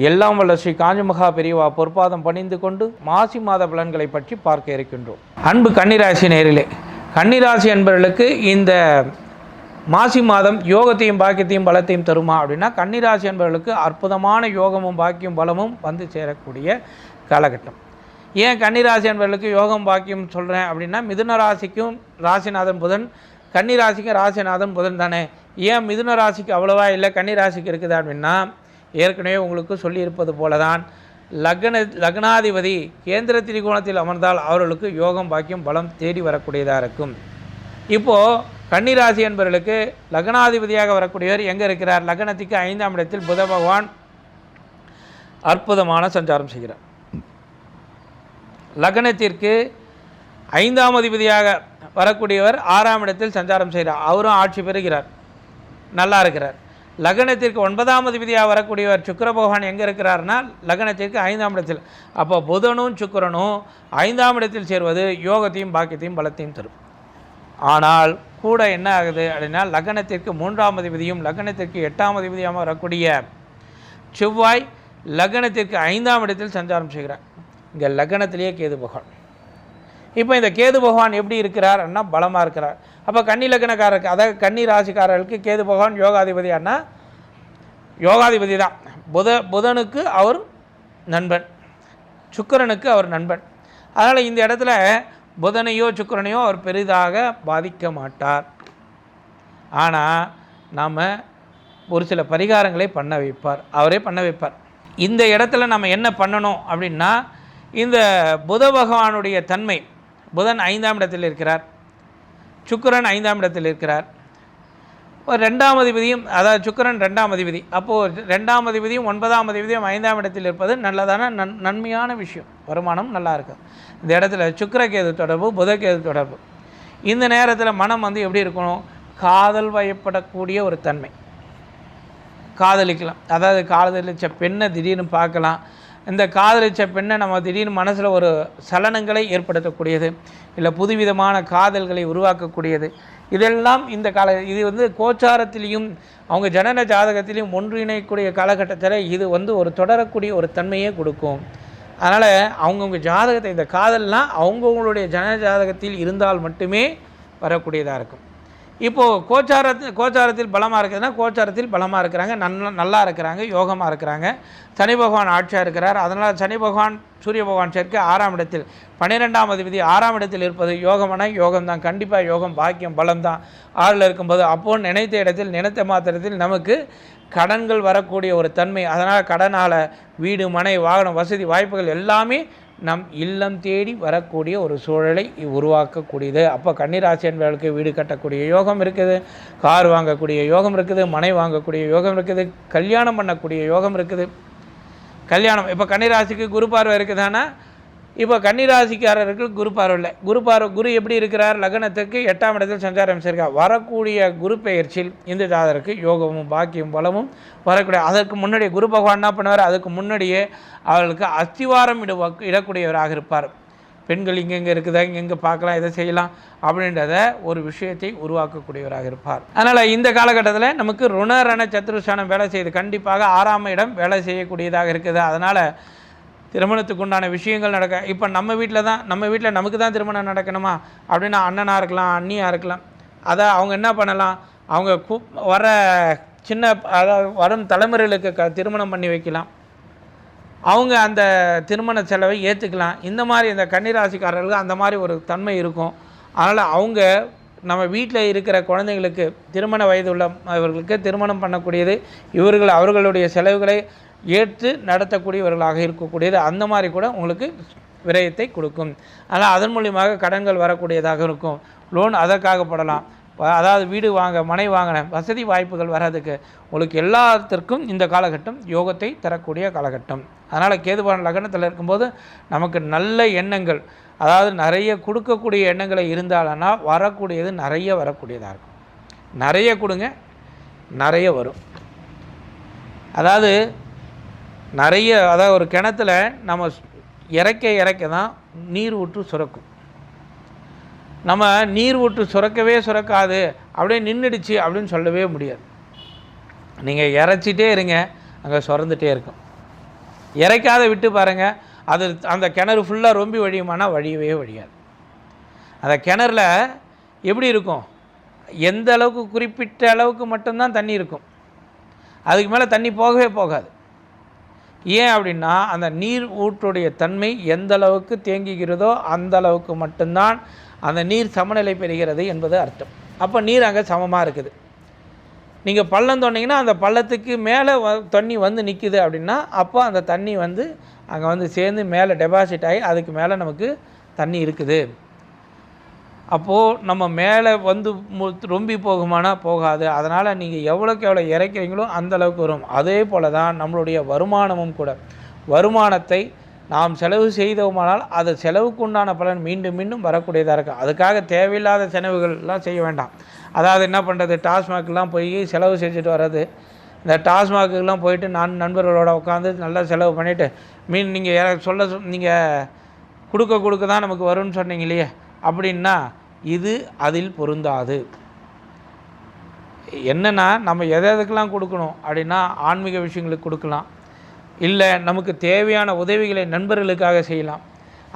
எல்லாம் வல்ல ஸ்ரீ காஞ்சிமகா பெரியவா பொற்பாதம் பணிந்து கொண்டு மாசி மாத பலன்களை பற்றி பார்க்க இருக்கின்றோம். அன்பு கன்னிராசி நேரிலே கன்னிராசி என்பவர்களுக்கு இந்த மாசி மாதம் யோகத்தையும் பாக்கியத்தையும் பலத்தையும் தருமா அப்படின்னா கன்னிராசி என்பவர்களுக்கு அற்புதமான யோகமும் பாக்கியம் பலமும் வந்து சேரக்கூடிய காலகட்டம். ஏன் கன்னிராசி என்பவர்களுக்கு யோகம் பாக்கியம் சொல்கிறேன் அப்படின்னா மிதுன ராசிக்கும் ராசிநாதன் புதன் கன்னிராசிக்கும் ராசிநாதன் புதன் தானே. ஏன் மிதுன ராசிக்கு அவ்வளவா இல்லை கன்னிராசிக்கு இருக்குது அப்படின்னா ஏற்கனவே உங்களுக்கு சொல்லியிருப்பது போல தான் லக்ன லக்னாதிபதி கேந்திர திரிகோணத்தில் அமர்ந்தால் அவர்களுக்கு யோகம் பாக்கியம் பலம் தேடி வரக்கூடியதாக இருக்கும். இப்போது கன்னிராசி என்பவர்களுக்கு லக்னாதிபதியாக வரக்கூடியவர் எங்கே இருக்கிறார்? லக்னத்துக்கு ஐந்தாம் இடத்தில் புத பகவான் அற்புதமான சஞ்சாரம் செய்கிறார். லக்னத்திற்கு ஐந்தாம் அதிபதியாக வரக்கூடியவர் ஆறாம் இடத்தில் சஞ்சாரம் செய்கிறார். அவரும் ஆட்சி பெறுகிறார். நல்லா இருக்கிறார். லக்னத்திற்கு ஒன்பதாம் அதிபதியாக வரக்கூடியவர் சுக்கிர பகவான் எங்கே இருக்கிறார்னா லக்னத்திற்கு ஐந்தாம் இடத்தில். அப்போ புதனும் சுக்கிரனும் ஐந்தாம் இடத்தில் சேர்வது யோகத்தையும் பாக்கியத்தையும் பலத்தையும் தரும். ஆனால் கூட என்ன ஆகுது அப்படின்னா லக்னத்திற்கு மூன்றாம் அதிபதியும் லக்னத்திற்கு எட்டாம் அதிபதியாக வரக்கூடிய செவ்வாய் லக்னத்திற்கு ஐந்தாம் இடத்தில் சஞ்சாரம் செய்கிறார். இங்கே லக்னத்திலேயே கேது பகவான். இப்போ இந்த கேது பகவான் எப்படி இருக்கிறார்னா பலமாக இருக்கிறார். அப்போ கன்னி லக்னக்காரருக்கு அதாவது கன்னி ராசிக்காரர்களுக்கு கேது பகவான் யோகாதிபதியானா? யோகாதிபதி தான் புத புதனுக்கு அவர் நண்பன். சுக்கிரனுக்கு அவர் நண்பன். அதனால் இந்த இடத்துல புதனையோ சுக்கரனையோ அவர் பெரிதாக பாதிக்க மாட்டார். ஆனால் நாம் ஒரு சில பரிகாரங்களை பண்ண வைப்பார். அவரே பண்ண வைப்பார். இந்த இடத்துல நம்ம என்ன பண்ணணும் அப்படின்னா இந்த புத பகவானுடைய தன்மை புதன் ஐந்தாம் இடத்தில் இருக்கிறார். சுக்கரன் ஐந்தாம் இடத்தில் இருக்கிறார். ஒரு ரெண்டாம் அதிபதியும் அதாவது சுக்கிரன் ரெண்டாம் அதிபதி. அப்போது ரெண்டாம் அதிபதியும் ஒன்பதாம் அதிபதியும் ஐந்தாம் இடத்தில் இருப்பது நல்லதான நன் நன்மையான விஷயம். வருமானம் நல்லா இருக்கும். இந்த இடத்துல சுக்கரகேது தொடர்பு புதகேது தொடர்பு. இந்த நேரத்தில் மனம் வந்து எப்படி இருக்கணும்? காதல் வயப்படக்கூடிய ஒரு தன்மை. காதலிக்கலாம். அதாவது காதலிச்ச பெண்ணை திடீர்னு பார்க்கலாம். இந்த காதலிச்ச பெண்ணை நம்ம திடீர்னு மனசில் ஒரு சலனங்களை ஏற்படுத்தக்கூடியது இல்லை புதுவிதமான காதல்களை உருவாக்கக்கூடியது. இதெல்லாம் இந்த கால இது வந்து கோச்சாரத்திலையும் அவங்க ஜனன ஜாதகத்திலையும் ஒன்றிணைக்கூடிய காலகட்டத்தில் இது வந்து ஒரு தொடரக்கூடிய ஒரு தன்மையே கொடுக்கும். அதனால் அவங்கவுங்க ஜாதகத்தை இந்த காதல்லாம் அவங்கவுங்களுடைய ஜனன ஜாதகத்தில் இருந்தால் மட்டுமே வரக்கூடியதாக இருக்கும். இப்போது கோச்சாரத்தில் கோச்சாரத்தில் பலமாக இருக்குதுன்னா கோச்சாரத்தில் பலமாக இருக்கிறாங்க நன் நல்லா இருக்கிறாங்க யோகமாக இருக்கிறாங்க. சனி பகவான் ஆட்சியாக இருக்கிறார். அதனால் சனி பகவான் சூரிய பகவான் சேர்க்கை ஆறாம் இடத்தில். பன்னிரெண்டாம் அதிபதி ஆறாம் இடத்தில் இருப்பது யோகமான யோகம் தான் கண்டிப்பாக யோகம் பாக்கியம் பலம் தான் ஆறில் இருக்கும்போது அப்போது நினைத்த இடத்தில் நினைத்த மாத்திரத்தில் நமக்கு கடன்கள் வரக்கூடிய ஒரு தன்மை. அதனால் கடனால் வீடு மனை வாகனம் வசதி வாய்ப்புகள் எல்லாமே நம் இல்லம் தேடி வரக்கூடிய ஒரு சூழலை உருவாக்கக்கூடியது. அப்போ கன்னிராசி என்பவர்களுக்கு வீடு கட்டக்கூடிய யோகம் இருக்குது கார் வாங்கக்கூடிய யோகம் இருக்குது மனை வாங்கக்கூடிய யோகம் இருக்குது கல்யாணம் பண்ணக்கூடிய யோகம் இருக்குது. கல்யாணம் இப்போ கன்னிராசிக்கு குரு பார்வை இருக்குதானா? இப்போ கன்னிராசிக்காரருக்கு குரு பார்வையில் இல்லை குரு பார்வை குரு எப்படி இருக்கிறார்? லக்னத்துக்கு எட்டாம் இடத்தில் சஞ்சாரம் செய்கிறார் வரக்கூடிய குரு பெயர்ச்சியில் இந்த ஜாதருக்கு யோகமும் பாக்கியம் பலமும் வரக்கூடிய. அதற்கு முன்னாடியே குரு பகவான் என்ன பண்ணுவார்? அதுக்கு முன்னாடியே அவர்களுக்கு அஸ்திவாரம் இட இடக்கூடியவராக இருப்பார். பெண்கள் இங்கெங்கே இருக்குதா இங்கெங்கே பார்க்கலாம் இதை செய்யலாம் அப்படின்றத ஒரு விஷயத்தை உருவாக்கக்கூடியவராக இருப்பார். அதனால் இந்த காலகட்டத்தில் நமக்கு ருணரண சத்துருஷானம் வேலை செய்யுது கண்டிப்பாக ஆறாம் இடம் வேலை செய்யக்கூடியதாக இருக்குது. அதனால் திருமணத்துக்கு உண்டான விஷயங்கள் நடக்க இப்போ நம்ம வீட்டில் தான் நம்ம வீட்டில் நமக்கு தான் திருமணம் நடக்கணுமா? அப்படின்னா அண்ணனாக இருக்கலாம் அண்ணியாக இருக்கலாம். அதை அவங்க என்ன பண்ணலாம்? அவங்க கூ வர சின்ன அதாவது வரும் தலைமுறைகளுக்கு க திருமணம் பண்ணி வைக்கலாம். அவங்க அந்த திருமண செலவை ஏற்றுக்கலாம் இந்த மாதிரி இந்த கன்னிராசிக்காரர்களுக்கு அந்த மாதிரி ஒரு தன்மை இருக்கும். அதனால் அவங்க நம்ம வீட்டில் இருக்கிற குழந்தைங்களுக்கு திருமண வயது உள்ளவர்களுக்கு திருமணம் பண்ணக்கூடியது இவர்கள் அவர்களுடைய செலவுகளை ஏற்று நடத்தக்கூடியவர்களாக இருக்கக்கூடியது. அந்த மாதிரி கூட உங்களுக்கு விரயத்தை கொடுக்கும். ஆனால் அதன் மூலியமாக கடன்கள் வரக்கூடியதாக இருக்கும். லோன் அதற்காக படலாம். அதாவது வீடு வாங்க மனை வாங்கின வசதி வாய்ப்புகள் வர்றதுக்கு உங்களுக்கு எல்லாத்திற்கும் இந்த காலகட்டம் யோகத்தை தரக்கூடிய காலகட்டம். அதனால் கேதுபான லக்னத்தில் இருக்கும்போது நமக்கு நல்ல எண்ணங்கள் அதாவது நிறைய கொடுக்கக்கூடிய எண்ணங்களை இருந்தாலன்னா வரக்கூடியது நிறைய வரக்கூடியதாக இருக்கும். நிறைய கொடுங்க நிறைய வரும். அதாவது நிறைய அதாவது ஒரு கிணத்துல நம்ம இறக்க இறக்க தான் நீர் ஊற்று சுரக்கும். நம்ம நீர் ஊற்று சுரக்கவே சுரக்காது அப்படியே நின்றுடுச்சு அப்படின்னு சொல்லவே முடியாது. நீங்கள் இறைச்சிட்டே இருங்க அங்கே சுரந்துட்டே இருக்கும். இறைக்காத விட்டு பாருங்கள் அது அந்த கிணறு ஃபுல்லாக ரொம்பி வழியுமானா வழியவே வழியாது. அந்த கிணறுல எப்படி இருக்கும்? எந்த அளவுக்கு குறிப்பிட்ட அளவுக்கு மட்டும்தான் தண்ணி இருக்கும். அதுக்கு மேலே தண்ணி போகவே போகாது. ஏன் அப்படின்னா அந்த நீர் ஊற்றுடைய தன்மை எந்த அளவுக்கு தேங்குகிறதோ அந்த அளவுக்கு மட்டும்தான் அந்த நீர் சமநிலை பெறுகிறது என்பது அர்த்தம். அப்போ நீர் அங்கே சமமாக இருக்குது. நீங்கள் பள்ளம் தோண்டிங்கன்னா அந்த பள்ளத்துக்கு மேலே வ தண்ணி வந்து நிற்குது அப்படின்னா அப்போ அந்த தண்ணி வந்து அங்கே வந்து சேர்ந்து மேலே டெபாசிட் ஆகி அதுக்கு மேலே நமக்கு தண்ணி இருக்குது. அப்போது நம்ம மேலே வந்து ரொம்பி போகுமானா போகாது. அதனால் நீங்கள் எவ்வளோக்கு எவ்வளோ இறைக்கிறீங்களோ அந்த அளவுக்கு வரும். அதே போல் தான் நம்மளுடைய வருமானமும் கூட. வருமானத்தை நாம் செலவு செய்தோமானால் அது செலவுக்கு உண்டான பலன் மீண்டும் மீண்டும் வரக்கூடியதாக இருக்கும். அதுக்காக தேவையில்லாத செலவுகள்லாம் செய்ய வேண்டாம். அதாவது என்ன பண்ணுறது டாஸ்மாக்லாம் போய் செலவு செஞ்சுட்டு வர்றது. இந்த டாஸ்மாகுக்கெலாம் போயிட்டு நான் நண்பர்களோட உட்காந்து நல்லா செலவு பண்ணிவிட்டு மீன் நீங்கள் சொல்ல நீங்கள் கொடுக்க கொடுக்க தான் நமக்கு வரும்னு சொன்னீங்க இல்லையே? அப்படின்னா இது அதில் பொருந்தாது. என்னென்னா நம்ம எதை எதுக்கெல்லாம் கொடுக்கணும் அப்படின்னா ஆன்மீக விஷயங்களுக்கு கொடுக்கலாம். இல்லை நமக்கு தேவையான உதவிகளை நண்பர்களுக்காக செய்யலாம்.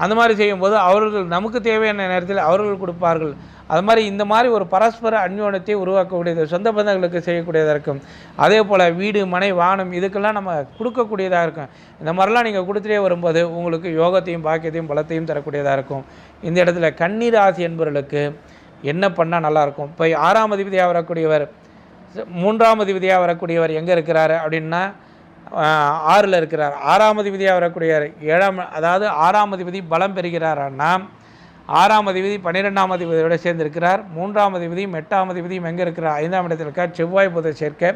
அந்த மாதிரி செய்யும்போது அவர்கள் நமக்கு தேவையான நேரத்தில் அவர்கள் கொடுப்பார்கள். அது மாதிரி இந்த மாதிரி ஒரு பரஸ்பர அந்யோனத்தை உருவாக்கக்கூடியது சொந்த பந்தங்களுக்கு செய்யக்கூடியதாக இருக்கும். அதே போல் வீடு மனை வாகனம் இதுக்கெல்லாம் நம்ம கொடுக்கக்கூடியதாக இருக்கும். இந்த மாதிரிலாம் நீங்கள் கொடுத்துட்டே வரும்போது உங்களுக்கு யோகத்தையும் பாக்கியத்தையும் பலத்தையும் தரக்கூடியதாக இருக்கும். இந்த இடத்துல கண்ணீர் ஆசி என்பவர்களுக்கு என்ன பண்ணால் நல்லாயிருக்கும் இப்போ ஆறாம் அதிபதியாக வரக்கூடியவர் மூன்றாம் அதிபதியாக வரக்கூடியவர் எங்கே இருக்கிறாரு அப்படின்னா ஆறில் இருக்கிறார். ஆறாம் அதிபதியாக வரக்கூடியார். ஏழாம் அதாவது ஆறாம் அதிபதி பலம் பெறுகிறார்னா ஆறாம் அதிபதி பன்னிரெண்டாம் அதிபதியோடு சேர்ந்திருக்கிறார் மூன்றாம் அதிபதியும் எட்டாம் அதிபதியும் எங்கே இருக்கிறார்? ஐந்தாம் இடத்தில் இருக்கார். செவ்வாய் புத சேர்க்கை.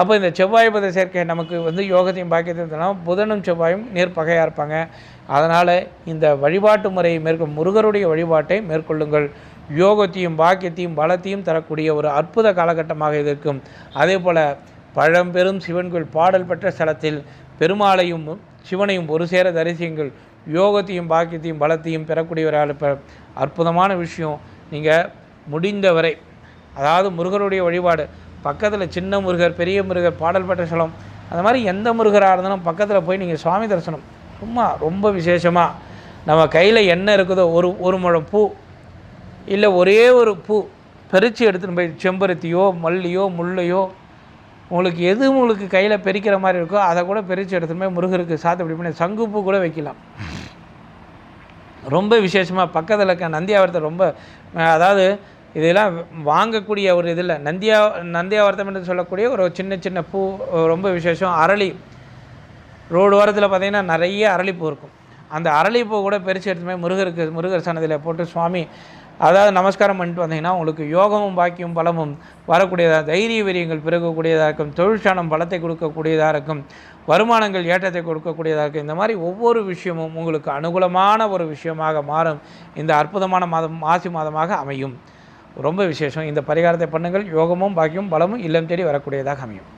அப்போ இந்த செவ்வாய் புத சேர்க்கை நமக்கு வந்து யோகத்தையும் பாக்கியத்தையும் புதனும் செவ்வாயும் நேர்பகையாக இருப்பாங்க. அதனால் இந்த வழிபாட்டு முறையை மேற்கொள் முருகருடைய வழிபாட்டை மேற்கொள்ளுங்கள். யோகத்தையும் பாக்கியத்தையும் பலத்தையும் தரக்கூடிய ஒரு அற்புத காலகட்டமாக இது இருக்கும். அதே போல் பழம்பெரும் சிவன் கோயில் பாடல் பெற்ற ஸ்தலத்தில் பெருமாளையும் சிவனையும் ஒரு சேர தரிசியுங்கள். யோகத்தையும் பாக்கியத்தையும் பலத்தையும் பெறக்கூடியவரால் இப்போ அற்புதமான விஷயம். நீங்கள் முடிந்தவரை அதாவது முருகருடைய வழிபாடு பக்கத்தில் சின்ன முருகர் பெரிய முருகர் பாடல் பெற்ற ஸ்தலம் அந்த மாதிரி எந்த முருகராக இருந்தாலும் பக்கத்தில் போய் நீங்கள் சுவாமி தரிசனம். சும்மா ரொம்ப விசேஷமாக நம்ம கையில் என்ன இருக்குதோ ஒரு ஒரு முழம் பூ இல்லை ஒரே ஒரு பூ பறித்து எடுத்துன்னு போய் செம்பருத்தியோ மல்லியோ முள்ளையோ உங்களுக்கு எது உங்களுக்கு கையில் பெருக்கிற மாதிரி இருக்கோ அதை கூட பெருச்சு எடுத்துமே முருகருக்கு சாத்தப்படி பண்ணி சங்குப்பு கூட வைக்கலாம். ரொம்ப விசேஷமாக பக்கத்தில் இருக்க நந்தியாவரத்தை ரொம்ப அதாவது இதெல்லாம் வாங்கக்கூடிய ஒரு இதில் நந்தியா நந்தியாவரத்தம் என்று சொல்லக்கூடிய ஒரு சின்ன சின்ன பூ ரொம்ப விசேஷம். அரளி. ரோடு ஓரத்தில் பார்த்திங்கன்னா நிறைய அரளிப்பூ இருக்கும். அந்த அரளிப்பூ கூட பெருசு எடுத்துமே முருகருக்கு முருகர் சன்னதியில் போட்டு சுவாமி அதாவது நமஸ்காரம் பண்ணிட்டு வந்தீங்கன்னா உங்களுக்கு யோகமும் பாக்கியும் பலமும் வரக்கூடியதாக தைரிய வீரியங்கள் பிறகக்கூடியதாக இருக்கும். தொழிற்சாலம் பலத்தை கொடுக்கக்கூடியதாக இருக்கும். வருமானங்கள் ஏற்றத்தை கொடுக்கக்கூடியதாக இருக்கும். இந்த மாதிரி ஒவ்வொரு விஷயமும் உங்களுக்கு அனுகூலமான ஒரு விஷயமாக மாறும். இந்த அற்புதமான மாதம் மாசி மாதமாக அமையும். ரொம்ப விசேஷம். இந்த பரிகாரத்தை பண்ணுங்கள். யோகமும் பாக்கியும் பலமும் இல்லம் தேடி வரக்கூடியதாக அமையும்.